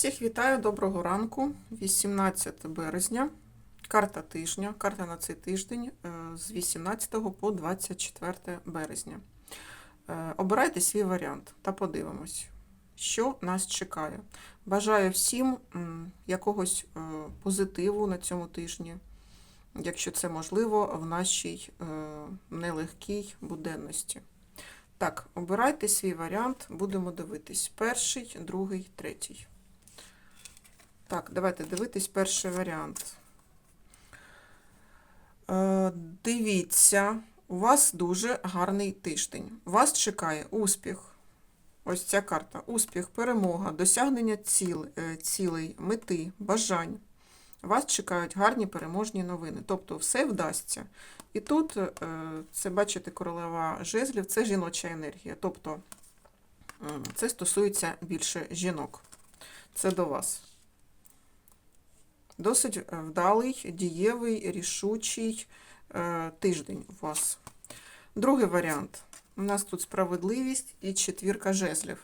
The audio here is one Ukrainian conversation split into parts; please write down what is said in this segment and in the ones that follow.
Всіх вітаю, доброго ранку. 18 березня. Карта тижня. Карта на цей тиждень е, з 18 по 24 березня. Е, Обирайте свій варіант та подивимось, що нас чекає. Бажаю всім якогось е, позитиву на цьому тижні, якщо це можливо, в нашій нелегкій буденності. Так, обирайте свій варіант, будемо дивитись. Перший, другий, третій. Так, давайте дивитись перший варіант. Е, дивіться, у вас дуже гарний тиждень. Вас чекає успіх. Ось ця карта. Успіх, перемога, досягнення е, цілей, мети, бажань. Вас чекають гарні переможні новини. Тобто все вдасться. І тут, е, це, бачите, королева жезлів, це жіноча енергія. Тобто це стосується більше жінок. Це до вас. Досить е, вдалий, дієвий, рішучий е, тиждень у вас. Другий варіант. У нас тут справедливість і четвірка жезлів.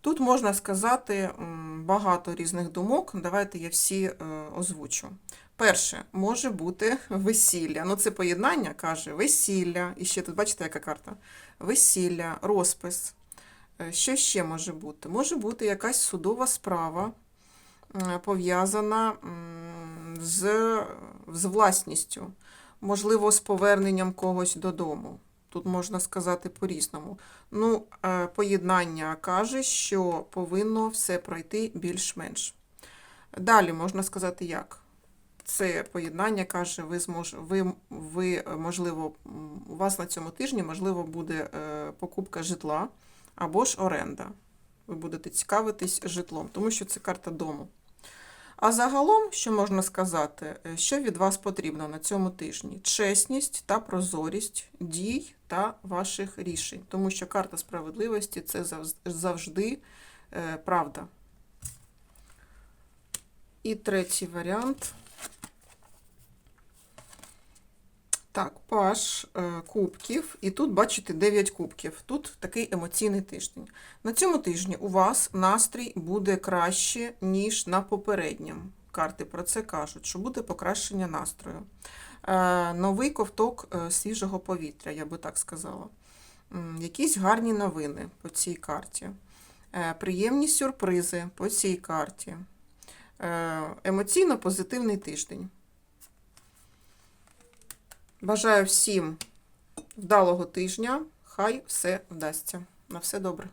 Тут можна сказати багато різних думок. Давайте я всі е, озвучу. Перше, може бути весілля. Ну, це поєднання каже весілля. І ще тут, бачите, яка карта? Весілля, розпис. Що ще може бути? Може бути якась судова справа, пов'язана з, з власністю, можливо, з поверненням когось додому. Тут можна сказати по-різному. Ну, е, поєднання каже, що повинно все пройти більш-менш. Далі можна сказати як. Це поєднання каже, ви змож... ви, ви, е, можливо, у вас на цьому тижні можливо буде е, покупка житла або ж оренда. Ви будете цікавитись житлом, тому що це карта дому. А загалом, що можна сказати, е, що від вас потрібно на цьому тижні? Чесність та прозорість дій та ваших рішень, тому що карта справедливості це завжди е, правда. І третій варіант. Так, паш е, кубків. І тут, бачите, 9 кубків. Тут такий емоційний тиждень. На цьому тижні у вас настрій буде краще, ніж на попередньому. Карти про це кажуть, що буде покращення настрою. Е, новий ковток е, свіжого повітря, я би так сказала. Якісь гарні новини по цій карті. Приємні сюрпризи по цій карті. Емоційно позитивний тиждень. Бажаю всім вдалого тижня. Хай все вдасться. На все добре.